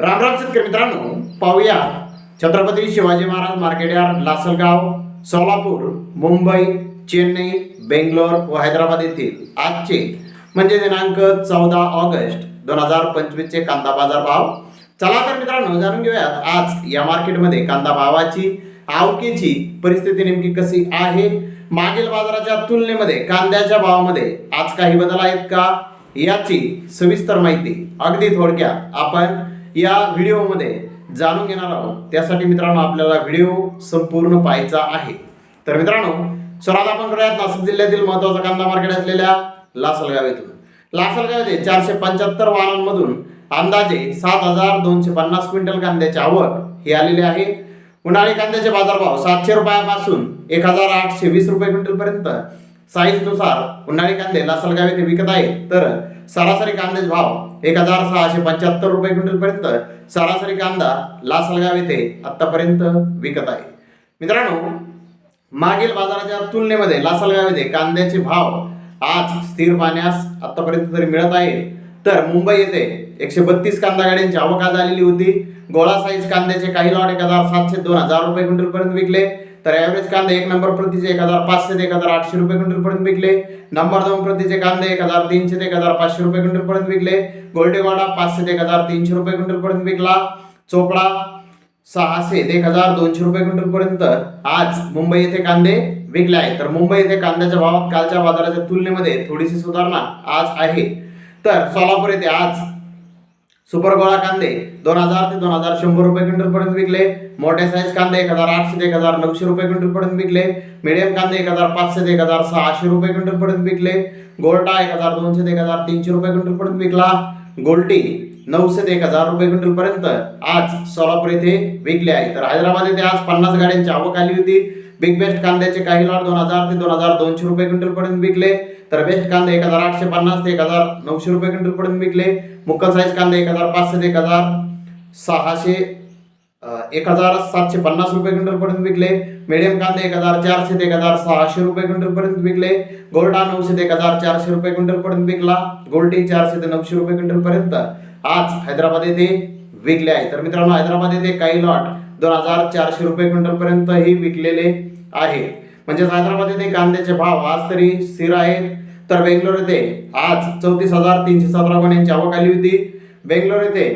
राम राम शेतकरी मित्रांनो पाहूया. छत्रपती शिवाजी महाराज मार्केट यार्ड लासलगाव सोलापूर मुंबई चेन्नई बेंगलोर व हैदराबाद येथील आजचे म्हणजे दिनांक चौदा ऑगस्ट दोन हजार पंचवीसचे कांदा बाजार भाव. चला तर मित्रांनो जाणून घेऊयात आज या मार्केटमध्ये कांदा भावाची आवकेची परिस्थिती नेमकी कशी आहे? मागील बाजाराच्या तुलनेमध्ये कांद्याच्या भावामध्ये आज काही बदल आहेत का? याची सविस्तर माहिती अगदी थोडक्यात आपण या व्हिडिओमध्ये जाणून घेणार आहोत. त्यासाठी मित्रांनो आपल्याला व्हिडिओ संपूर्ण पाहायचा आहे. तर मित्रांनो सुरुवात आपण करूयात नाशिक जिल्ह्यातील महत्त्वाचा कांदा मार्केट असलेल्या लासलगाव येथून. लासलगाव येथे चारशे पंच्याहत्तर वाहनांमधून अंदाजे सात हजार दोनशे पन्नास क्विंटल कांद्याची आवक ही आलेली आहे. उन्हाळी कांद्याचे बाजारभाव सातशे रुपयापासून एक हजार आठशे वीस रुपये क्विंटल पर्यंत साईजनुसार उन्हाळी कांदे लासलगाव येथे विकत आहेत. तर सरासरी कांद्याचे भाव एक हजार सहाशे पंच्याहत्तर रुपये क्विंटल पर्यंत सरासरी कांदा लासलगाव येथे आतापर्यंत विकत आहे. मित्रांनो मागील बाजाराच्या तुलनेमध्ये लासलगाव येथे कांद्याचे भाव आज स्थिर पाहण्यास आतापर्यंत तरी मिळत आहे. तर मुंबई येथे एकशे बत्तीस कांदा गाड्यांची आवक आज आलेली होती. गोळा साईज कांद्याचे काही लॉट एक हजार सातशे दोन हजार रुपये क्विंटल पर्यंत विकले. तर ॲव्हरेज कांदे एक नंबर प्रतीचे एक हजार पाचशे ते एक हजार आठशे रुपये क्विंटलपर्यंत विकले. नंबर दोन प्रतीचे कांदे एक हजार तीनशे ते एक हजार पाचशे रुपये क्विंटलपर्यंत विकले. गोल्डेवाडा पाचशे ते एक हजार तीनशे रुपये क्विंटलपर्यंत विकला. चोपडा सहाशे ते एक हजार दोनशे रुपये क्विंटलपर्यंत आज मुंबई येथे कांदे विकले आहेत. तर मुंबई येथे कांद्याच्या भावात कालच्या बाजाराच्या तुलनेमध्ये थोडीशी सुधारणा आज आहे. तर सोलापूर येथे आज सुपर गोळा कांदे. दोन हजार ते दोन हजार शंभर रुपये क्विंटल पर्यंत विकले. मोठे साईज कांदे एक हजार आठशे ते एक हजार नऊशे रुपये क्विंटल पर्यंत विकले. मिडियम कांदे एक हजार पाचशे ते एक हजार सहाशे रुपये क्विंटल पर्यंत विकले. गोल्टा एक हजार दोनशे ते एक हजार तीनशे रुपये क्विंटल पर्यंत विकला. गोल्टी नऊशे ते एक हजार रुपये क्विंटल पर्यंत आज सोलापूर येथे विकले आहे. तर हैदराबाद येथे आज पन्नास गाड्यांची आवक आली होती. बिग बेस्ट कांद्याचे काही लॉट दोन हजार ते दोन हजार दोनशे रुपये क्विंटल पर्यंत विकले. तर बेस्ट कांदे एक हजार आठशे पन्नास ते एक हजार नऊशे रुपये क्विंटल पर्यंत विकले. मुक्कल साईज कांदे एक हजार पाचशे ते एक हजार सहाशे एक हजार सातशे पन्नास रुपये क्विंटल पर्यंत विकले. मिडियम कांदे एक हजार चारशे ते एक हजार सहाशे रुपये क्विंटल पर्यंत विकले. गोल्डा नऊशे ते एक हजार चारशे रुपये क्विंटल पर्यंत विकला. गोल्डी चारशे ते नऊशे रुपये क्विंटल पर्यंत आज हैदराबाद येथे विकले आहे. तर मित्रांनो हैदराबाद येथे काही लॉट दोन हजार चारशे रुपये क्विंटल पर्यंत ही विकलेले आहे. म्हणजेच हैदराबाद येथे कांद्याचे भाव आज तरी स्थिर आहेत. तर बेंगलोर येथे आज चौतीस हजार तीनशे सतरा गुन्ह्यांची आवक आली होती. बेंगलोर येथे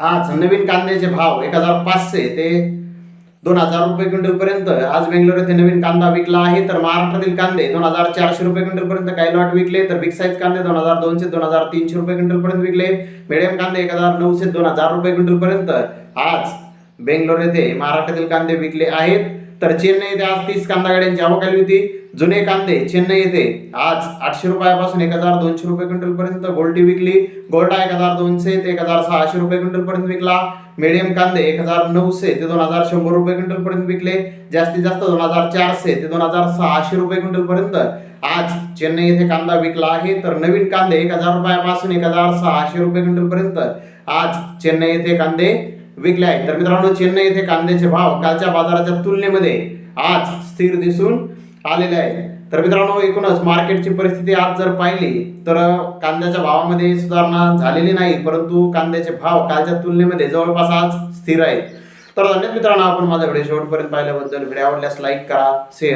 आज नवीन कांद्याचे भाव एक हजार पाचशे ते दोन हजार रुपये क्विंटल पर्यंत आज बेंगलोर येथे नवीन कांदा विकला आहे. तर महाराष्ट्रातील कांदे दोन हजार चारशे रुपये क्विंटल पर्यंत काही लॉट विकले. तर बिग साईज कांदे दोन हजार दोनशे दोन हजार तीनशे रुपये क्विंटल पर्यंत विकले. मिडियम कांदे एक हजार नऊशे दोन हजार रुपये क्विंटल पर्यंत आज बेंगलोर येथे महाराष्ट्रातील कांदे विकले आहेत. तर चेन्नई येथे आज तीस कांदा गाड्यांची आवक आली होती. जुने कांदे चेन्नई येथे आज आठशे रुपयापासून एक हजार दोनशे रुपये क्विंटल पर्यंत गोल्टी विकली. गोल्डा एक हजार दोनशे ते एक हजार सहाशे रुपये क्विंटल पर्यंत विकला. मिडियम कांदे एक हजार नऊशे ते दोन हजार शंभर रुपये क्विंटल पर्यंत विकले. जास्तीत जास्त दोन हजार चारशे ते दोन हजार सहाशे रुपये क्विंटल पर्यंत. आज चेन्नई येथे कांदा विकला आहे. तर नवीन कांदे एक हजार रुपयापासून एक हजार सहाशे रुपये क्विंटल पर्यंत. आज चेन्नई येथे कांदे विकले आहेत. तर मित्रांनो चेन्नई येथे कांद्याचे भाव कालच्या बाजाराच्या तुलनेमध्ये आज स्थिर दिसून आलेले आहेत. तर मित्रांनो एकूणच मार्केटची परिस्थिती आज जर पाहिली तर कांद्याच्या भावामध्ये सुधारणा झालेली नाही परंतु कांद्याचे भाव कालच्या तुलनेमध्ये जवळपास आज स्थिर आहेत. तर धन्यवाद मित्रांनो आपण माझ्याकडे शेवटपर्यंत पाहिल्याबद्दल. व्हिडिओ आवडल्यास लाईक करा शेअर